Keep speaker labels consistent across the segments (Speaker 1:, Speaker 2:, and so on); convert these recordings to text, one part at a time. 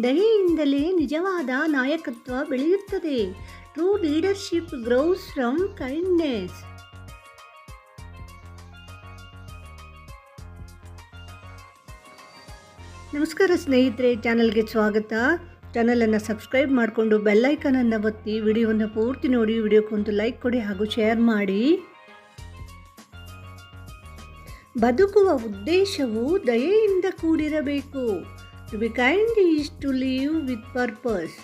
Speaker 1: ದಯೆಯಿಂದಲೇ ನಿಜವಾದ ನಾಯಕತ್ವ ಬೆಳೆಯುತ್ತದೆ. True leadership grows from kindness ನಮಸ್ಕಾರ ಸ್ನೇಹಿತರೆ, ಚಾನಲ್ಗೆ ಸ್ವಾಗತ. ಚಾನಲನ್ನು ಸಬ್ಸ್ಕ್ರೈಬ್ ಮಾಡಿಕೊಂಡು ಬೆಲ್ಲೈಕನನ್ನು ಒತ್ತಿ ವಿಡಿಯೋವನ್ನು ಪೂರ್ತಿ ನೋಡಿ ವಿಡಿಯೋಕ್ಕೊಂದು ಲೈಕ್ ಕೊಡಿ ಹಾಗೂ ಶೇರ್ ಮಾಡಿ. ಬದುಕುವ ಉದ್ದೇಶವು ದಯೆಯಿಂದ ಕೂಡಿರಬೇಕು. To be kind is to live with purpose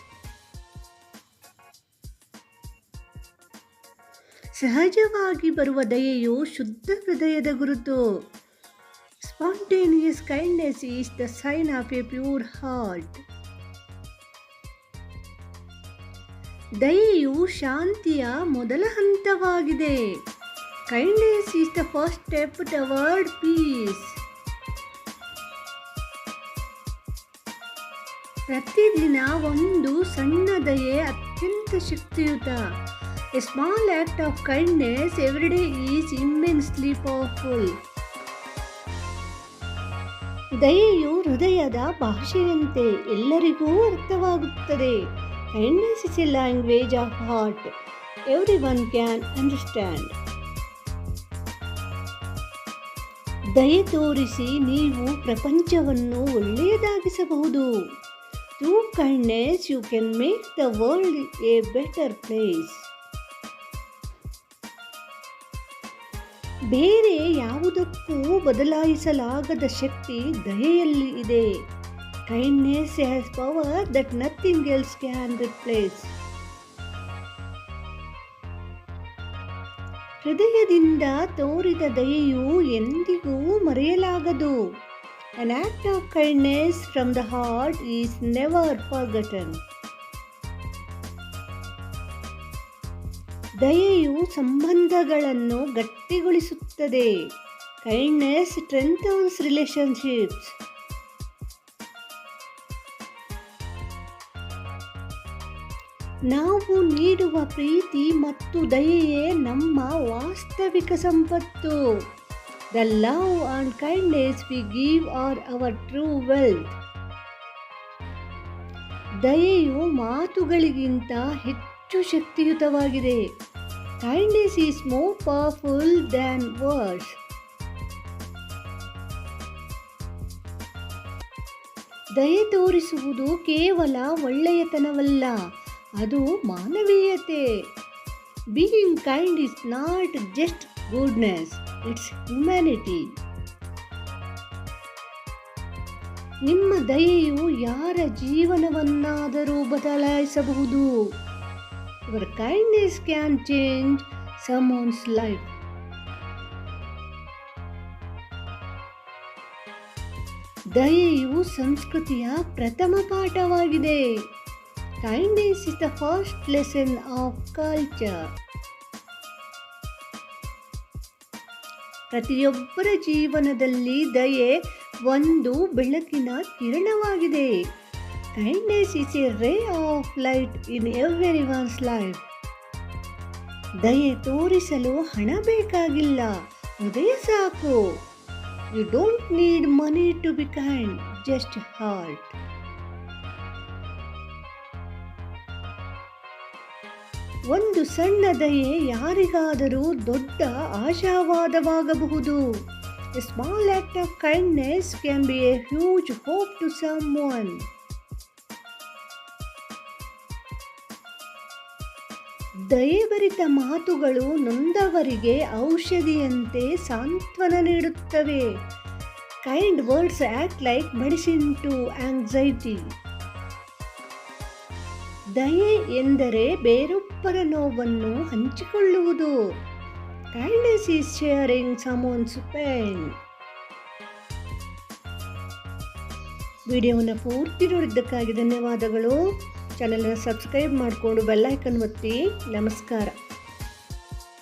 Speaker 1: ಸಹಜವಾಗಿ ಬರುವ ದಯೆಯು ಶುದ್ಧ ಹೃದಯದ ಗುರುತು. Spontaneous kindness is the sign of a pure heart ದಯೆಯು ಶಾಂತಿಯ ಮೊದಲ ಹಂತವಾಗಿದೆ. Kindness is the first step toward peace ಪ್ರತಿದಿನ ಒಂದು ಸಣ್ಣ ದಯೆ ಅತ್ಯಂತ ಶಕ್ತಿಯುತ. A small act of kindness every day is immensely powerful ದಯೆಯು ಹೃದಯದ ಭಾಷೆಯಂತೆ ಎಲ್ಲರಿಗೂ ಅರ್ಥವಾಗುತ್ತದೆ. Kindness is a language of heart everyone can understand ದಯೆ ತೋರಿಸಿ ನೀವು ಪ್ರಪಂಚವನ್ನು ಒಳ್ಳೆಯದಾಗಿಸಬಹುದು. Through kindness, you can make the world a better place ಬೇರೆ ಯಾವುದಕ್ಕೂ ಬದಲಾಯಿಸಲಾಗದ ಶಕ್ತಿ ದಯೆಯಲ್ಲಿ ಇದೆ. Kindness has power that nothing else can replace ಹೃದಯದಿಂದ ತೋರಿದ ದಯೆಯು ಎಂದಿಗೂ ಮರೆಯಲಾಗದು. ಅನ್ act of kindness from the heart is never forgotten. ದಯೆಯು ಸಂಬಂಧಗಳನ್ನು ಗಟ್ಟಿಗೊಳಿಸುತ್ತದೆ. ಕೈಂಡ್ನೆಸ್ ಸ್ಟ್ರೆಂಥನ್ಸ್ ರಿಲೇಶನ್ಶಿಪ್ಸ್ ನಾವು ನೀಡುವ ಪ್ರೀತಿ ಮತ್ತು ದಯೆಯೇ ನಮ್ಮ ವಾಸ್ತವಿಕ ಸಂಪತ್ತು. The love and kindness we give are our true wealth. ದಯೆಯು ಮಾತುಗಳಿಗಿಂತ ಹೆಚ್ಚು ಶಕ್ತಿಯುತವಾಗಿದೆ. Kindness is more powerful than words ದಯೆ ತೋರಿಸುವುದು ಕೇವಲ ಒಳ್ಳೆಯತನವಲ್ಲ, ಅದು ಮಾನವೀಯತೆ. Being kind is not just goodness it's humanity ನಿಮ್ಮ ದಯೆಯು ಯಾರ ಜೀವನವನ್ನಾದರೂ ಬದಲಾಯಿಸಬಹುದು? Your kindness can change someone's life ದಯೆಯು ಸಂಸ್ಕೃತಿಯ ಪ್ರಥಮ ಪಾಠವಾಗಿದೆ. Kindness is the first lesson of culture ಪ್ರತಿಯೊಬ್ಬರ ಜೀವನದಲ್ಲಿ ದಯೆ ಒಂದು ಬೆಳಕಿನ ಕಿರಣವಾಗಿದೆ. Kindness is a ray of light in everyone's life ದಯೆ ತೋರಿಸಲು ಹಣ ಬೇಕಾಗಿಲ್ಲ. ಹೃದಯ ಸಾಕು. You don't need money to be kind just heart ಒಂದು ಸಣ್ಣ ದಯೆ ಯಾರಿಗಾದರೂ ದೊಡ್ಡ ಆಶಾವಾದವಾಗಬಹುದು. A small act of kindness can be a huge hope to someone ದಯಭರಿತ ಮಾತುಗಳು ನೊಂದವರಿಗೆ ಔಷಧಿಯಂತೆ ಸಾಂತ್ವನ ನೀಡುತ್ತವೆ. Kind words act like medicine to anxiety ದಯೆ ಎಂದರೆ ಬೇರೊಬ್ಬರ ನೋವನ್ನು ಹಂಚಿಕೊಳ್ಳುವುದು. Kindness is sharing someone's pain ವಿಡಿಯೋವನ್ನು ಪೂರ್ತಿ ನೋಡಿದ್ದಕ್ಕಾಗಿ ಧನ್ಯವಾದಗಳು. ಚಾನಲನ್ನು ಸಬ್ಸ್ಕ್ರೈಬ್ ಮಾಡಿಕೊಂಡು ಬೆಲ್ಲೈಕನ್ ಒತ್ತಿ. ನಮಸ್ಕಾರ.